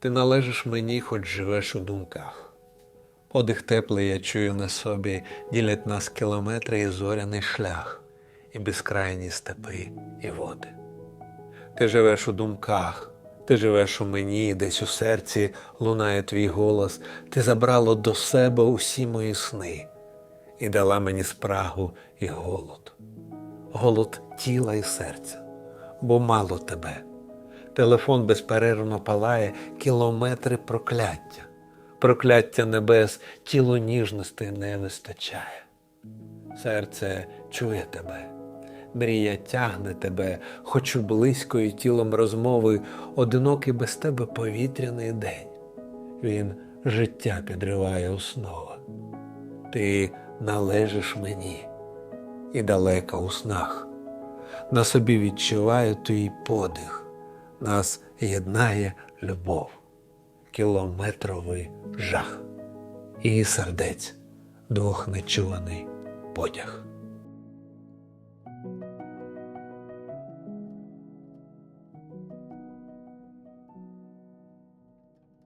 Ти належиш мені, хоч живеш у думках. Подих теплий я чую на собі, ділять нас кілометри і зоряний шлях, і безкрайні степи і води. Ти живеш у думках, ти живеш у мені, десь у серці лунає твій голос, ти забрала до себе усі мої сни і дала мені спрагу і голод, голод тіла і серця, бо мало тебе. Телефон безперервно палає кілометри прокляття, прокляття небес, тіло ніжності не вистачає. Серце чує тебе, мрія тягне тебе, хочу близькою тілом розмови, одинокий без тебе повітряний день. Він життя підриває основа. Ти належиш мені і далеко у снах. На собі відчуваю твій подих, нас єднає любов, кілометровий жах і сердець двох нечуваний потяг.